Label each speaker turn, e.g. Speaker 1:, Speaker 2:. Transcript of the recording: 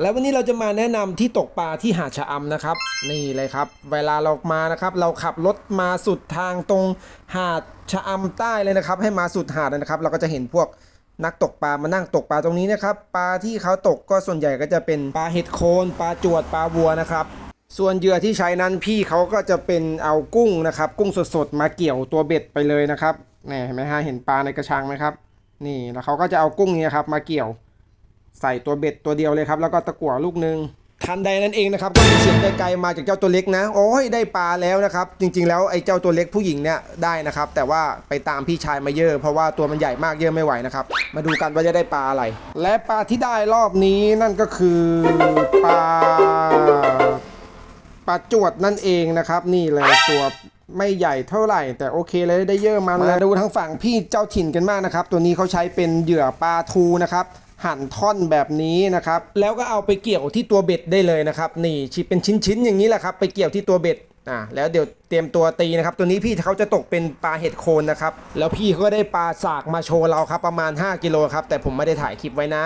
Speaker 1: แล้ววันนี้เราจะมาแนะนำที่ตกปลาที่หาดชะอำนะครับ นี่เลยครับ เวลาเรามานะครับ เราขับรถมาสุดทางตรงหาดชะอำใต้เลยนะครับ ให้มาสุดหาดนะครับ เราก็จะเห็นพวกนักตกปลามานั่งตกปลาตรงนี้นะครับ ปลาที่เขาตกก็ส่วนใหญ่ก็จะเป็นปลาเห็ดโคนปลาจวดปลาวัวนะครับ ส่วนเหยื่อที่ใช้นั้นพี่เขาก็จะเป็นเอากุ้งนะครับ กุ้งสดๆมาเกี่ยวตัวเบ็ดไปเลยนะครับนี่เห็นไหมฮะเห็นปลาในกระชังไหมครับ นี่แล้วเขาก็จะเอากุ้งนี่ยครับมาเกี่ยว ใส่ตัวเบ็ดตัวเดียวเลยครับ แล้วก็ตะกั่วลูกหนึ่งทันใดนั้นเองนะครับก็มีเสียงไกลๆมาจากเจ้าตัวเล็กนะ โอ้ยได้ปลาแล้วนะครับ จริง ๆ แล้วไอ้เจ้าตัวเล็กผู้หญิงเนี่ยได้นะครับ แต่ว่าไปตามพี่ชายมาเยอะ เพราะว่าตัวมันใหญ่มากเยอะไม่ไหวนะครับ มาดูกันว่าจะได้ปลาอะไร และปลาที่ได้รอบนี้นั่นก็คือปลาปลาจวดนั่นเองนะครับ นี่เลยตัวไม่ใหญ่เท่าไหร่ แต่โอเคเลยได้เยอะมันมาดูทางฝั่งพี่เจ้าถิ่นกันมากนะครับ ตัวนี้เขาใช้เป็นเหยื่อปลาทูนะครับ หั่นท่อนแบบนี้นะครับ แล้วก็เอาไปเกี่ยวที่ตัวเบ็ดได้เลยนะครับ นี่ชิเป็นชิ้นๆอย่างนี้แหละครับ ไปเกี่ยวที่ตัวเบ็ดอ่าแล้วเดี๋ยวเตรียมตัวตีนะครับ ตัวนี้พี่เขาจะตกเป็นปลาเห็ดโคนนะครับ แล้วพี่เขาก็ได้ปลาสากมาโชว์เราครับประมาณ 5 กิโลครับ แต่ผมไม่ได้ถ่ายคลิปไว้นะ